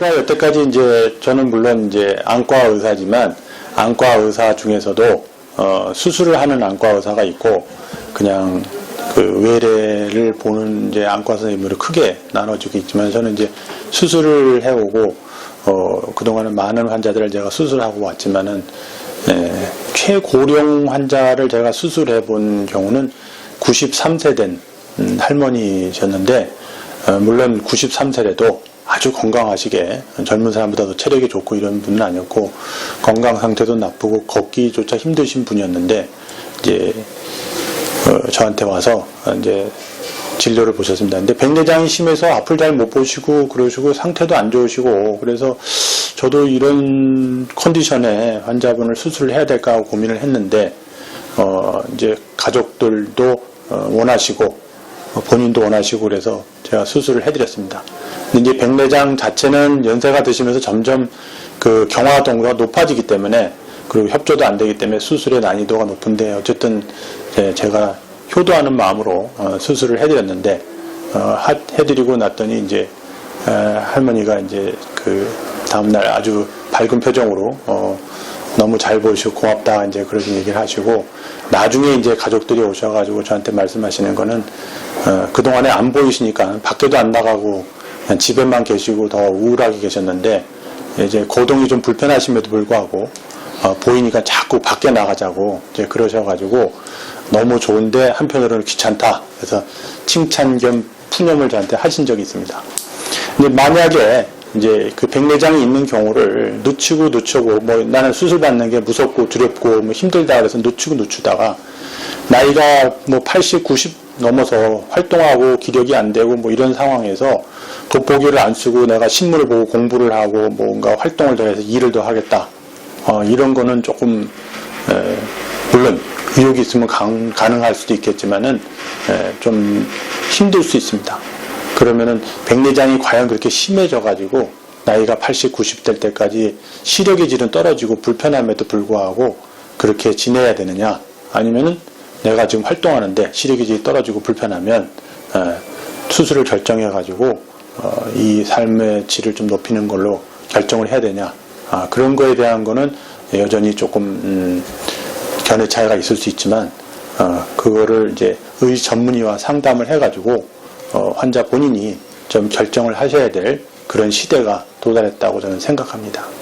제가 여태까지 이제 저는 물론 이제 안과 의사지만 안과 의사 중에서도 어, 수술을 하는 안과 의사가 있고 그냥 그 외래를 보는 이제 안과 선생님으로 크게 나눠지고 있지만 저는 이제 수술을 해오고 어, 그동안은 많은 환자들을 제가 수술하고 왔지만은 예, 최고령 환자를 제가 수술해 본 경우는 93세 된 음, 할머니셨는데 어, 물론 93세래도 아주 건강하시게 젊은 사람보다도 체력이 좋고 이런 분은 아니었고 건강 상태도 나쁘고 걷기조차 힘드신 분이었는데 이제 어, 저한테 와서 이제 진료를 보셨습니다. 근데 백내장이 심해서 앞을 잘 못 보시고 그러시고 상태도 안 좋으시고 그래서 저도 이런 컨디션에 환자분을 수술을 해야 될까 고민을 했는데 어 이제 가족들도 어, 원하시고 어, 본인도 원하시고 그래서 제가 수술을 해드렸습니다. 근데 이제 백내장 자체는 연세가 드시면서 점점 그 경화 동도가 높아지기 때문에 그리고 협조도 안 되기 때문에 수술의 난이도가 높은데 어쨌든 제- 제가 효도하는 마음으로 어, 수술을 해드렸는데 어, 하- 해드리고 났더니 이제 에, 할머니가 이제 그 다음날 아주 밝은 표정으로 어, 너무 잘 보시고 고맙다 이제 그렇게 얘기를 하시고 나중에 이제 가족들이 오셔가지고 저한테 말씀하시는 거는 어, 그동안에 안 보이시니까 밖에도 안 나가고 집에만 계시고 더 우울하게 계셨는데 이제 거동이 좀 불편하심에도 불구하고 어, 보이니까 자꾸 밖에 나가자고 이제 그러셔가지고 너무 좋은데 한편으로는 귀찮다. 그래서 칭찬 겸 푸념을 저한테 하신 적이 있습니다. 근데 만약에 이제 그 백내장이 있는 경우를 놓치고 놓치고 뭐 나는 수술 받는 게 무섭고 두렵고 뭐 힘들다 그래서 놓치고 놓치다가 나이가 뭐 80, 90 넘어서 활동하고 기력이 안 되고 뭐 이런 상황에서 돋보기를 안 쓰고 내가 신문을 보고 공부를 하고 뭔가 활동을 더 해서 일을 더 하겠다. 어, 이런 거는 조금 에, 물론 의욕이 있으면 강- 가능할 수도 있겠지만은 에, 좀 힘들 수 있습니다. 그러면은 백내장이 과연 그렇게 심해져 가지고 나이가 80, 90 될 때까지 시력의 질은 떨어지고 불편함에도 불구하고 그렇게 지내야 되느냐? 아니면은 내가 지금 활동하는데 시력의 질이 떨어지고 불편하면 에, 수술을 결정해 가지고 어, 이 삶의 질을 좀 높이는 걸로 결정을 해야 되냐? 아, 그런 거에 대한 거는 여전히 조금 음, 견해 차이가 있을 수 있지만 어, 그거를 이제 의 전문의와 상담을 해가지고 어, 환자 본인이 좀 결정을 하셔야 될 그런 시대가 도달했다고 저는 생각합니다.